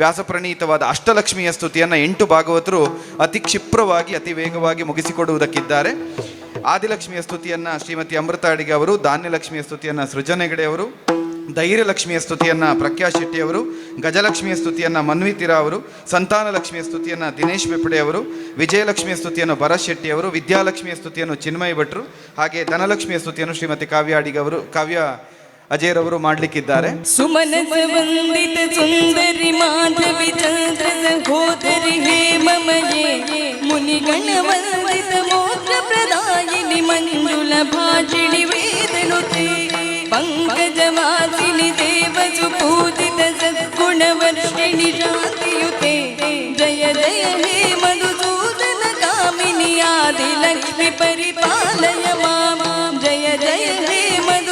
ವ್ಯಾಸಪ್ರಣೀತವಾದ ಅಷ್ಟಲಕ್ಷ್ಮಿಯ ಸ್ತುತಿಯನ್ನು ಎಂಟು ಭಾಗವತರು ಅತಿ ಕ್ಷಿಪ್ರವಾಗಿ ಅತಿ ವೇಗವಾಗಿ ಮುಗಿಸಿಕೊಡುವುದಕ್ಕಿದ್ದಾರೆ ಆದಿಲಕ್ಷ್ಮಿಯ ಸ್ತುತಿಯನ್ನ ಶ್ರೀಮತಿ ಅಮೃತ ಅಡಿಗೆ ಅವರು ಧಾನ್ಯಲಕ್ಷ್ಮಿಯ ಸ್ತುತಿಯನ್ನು ಅವರು ಧೈರ್ಯಲಕ್ಷ್ಮಿಯ ಸ್ತುತಿಯನ್ನ ಪ್ರಖ್ಯಾ ಶೆಟ್ಟಿಯವರು ಗಜಲಕ್ಷ್ಮಿಯ ಸ್ತುತಿಯನ್ನ ಮನ್ವಿತಿರಾ ಅವರು ಸಂತಾನಲಕ್ಷ್ಮಿಯ ಸ್ತುತಿಯನ್ನ ದಿನೇಶ್ ಬೆಪ್ಪಡೆ ಅವರು ವಿಜಯಲಕ್ಷ್ಮಿಯ ಸ್ತುತಿಯನ್ನು ಭರತ್ ಶೆಟ್ಟಿ ಅವರು ವಿದ್ಯಾಲಕ್ಷ್ಮಿಯ ಸ್ತುತಿಯನ್ನು ಚಿನ್ಮಯ ಭಟ್ರು ಹಾಗೆ ಧನಲಕ್ಷ್ಮಿಯ ಸ್ತುತಿಯನ್ನು ಶ್ರೀಮತಿ ಕಾವ್ಯ ಅವರು ಕಾವ್ಯ ಅಜಯ್ ರವರು ಮಾಡ್ಲಿಕ್ಕಿದ್ದಾರೆ ಸುಮನಸ ವಂದಿತ ಸುಂದರಿ ಮಾಧವಿ ಚಂದ್ರ ಸಹೋದರಿ ಹೇಮಮಯೇ ಮುನಿಗಣ ವಂದಿತ ಮೋತ್ರ ಪ್ರದಾಯಿನಿ ಮಂಜುಲ ಭಾಷಿಣಿ ವೇದನುತೆ ಪಂಕಜವಾಸಿನಿ ದೇವಸು ಪೂಜಿತ ಸದ್ಗುಣವರ್ಷಿಣಿ ಶಾಂತಿಯುತೆ ಜಯ ಜಯ ಹೇ ಮಧುಸೂದನ ಕಾಮಿನಿ ಆದಿ ಲಕ್ಷ್ಮಿ ಪರಿಪಾಲಯ ಮಾಮ ಜಯ ಜಯ ಹೇ ಮಧು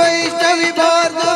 வைஷ்ணவி பார்த்து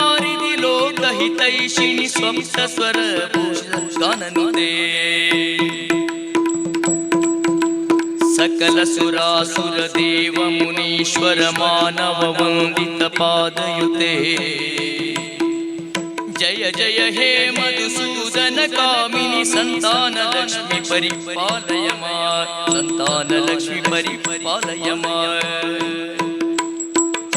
नारदी लोकहितैषिणि स्वं सस्वरभूषणनुदे पादयुते जय जय हे मधुसूदन कामिनि सन्तानलक्ष्मि परिपालय मा सन्तानलक्ष्मि परिपालय मा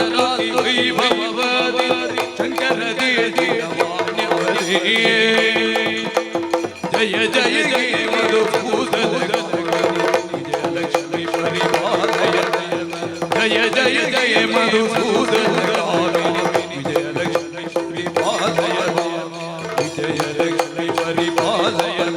ಜಯ ಜಯ ಜಯ ಮಧುಭೂತ ವಿಜಯಲಕ್ಷ್ಮಿ ಪರಿವಾರಯ ಜಯ ಜಯ ಜಯ ಮಧುಭೂತ ವಿಜಯಲಕ್ಷ್ಮಿ ಪರಿಪಾಲಯ ವಿಜಯಲಕ್ಷ್ಮಿ ಪರಿಪಾಲಯ